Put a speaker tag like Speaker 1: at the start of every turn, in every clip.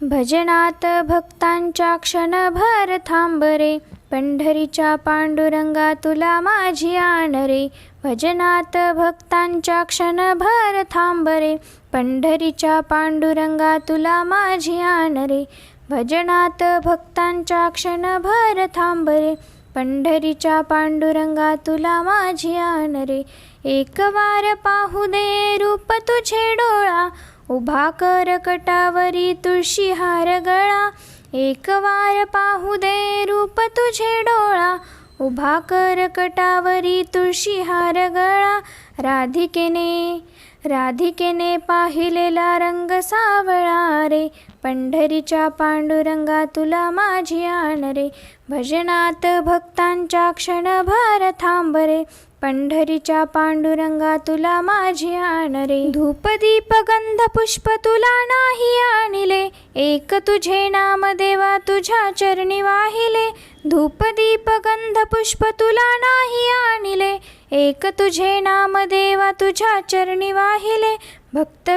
Speaker 1: भजनात भक्तांच्या क्षणभर थांबरे पंढरीच्या पांडुरंगा तुला माझी आण रे भजनात भक्तांच्या क्षणभर थांबरे पंढरीच्या पांडुरंगा तुला माझी आण रे भजनात भक्तांच्या क्षणभर थांबरे पंढरीच्या पांडुरंगा तुला माझी आण रे एक वार पाहू दे रूप तुझे डोळा उभा कर कटावरी तुळशी हार गळा. एक वार पाहू दे रूप तुझे डोळा. उभा कर कटावरी तुळशी हार गळा. राधिकेने राधिकेने पाहिलेला रंग सावळा रे. पंढरीच्या पांडुरंगा तुला माझी आण रे. भजनात भक्तांच्या क्षणभर थांब रे. पंढरीच्या पांडुरंगा तुला माझी आण रे. धूप दीप गंध पुष्प तुला नाही आणले. एक तुझे नाम देवा तुझ्या चरणी वाहिले. गंध पुष्प तुला नाही आणले. एक तुझे नाम देवा तुझ्या चरणी वाहिले. भक्त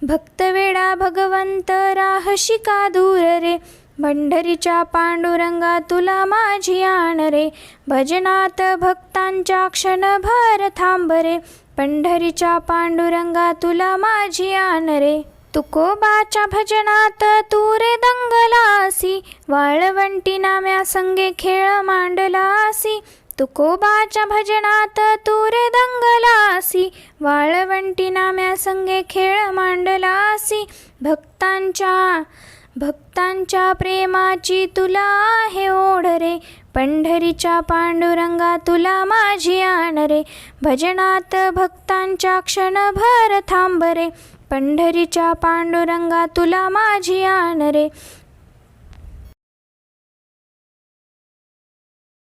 Speaker 1: भक्तवेडा भक्त भगवंत राहशी का दूर रे. पंढरीच्या पांडुरंगा तुला माझी आण रे भजनात भक्तांच्या क्षणभर थांब रे पंढरीच्या पांडुरंगा तुला माझी आण रे तुकोबाच्या भजनात तुरे दंगलासी वाळवंटी नाम्या संगे खेळ मांडलासी. तुकोबाच्या भजनात तुरे दंगलासी वाळवंटी नाम्या संगे खेळ मांडलासी. भक्तांच्या भक्तांच्या प्रेमाची तुला आहे ओढ रे पंढरीच्या पांडुरंगा तुला माझी आण रे. भजनात भक्तांच्या क्षणभर थांब रे पंढरीच्या पांडुरंगा तुला माझी आण रे.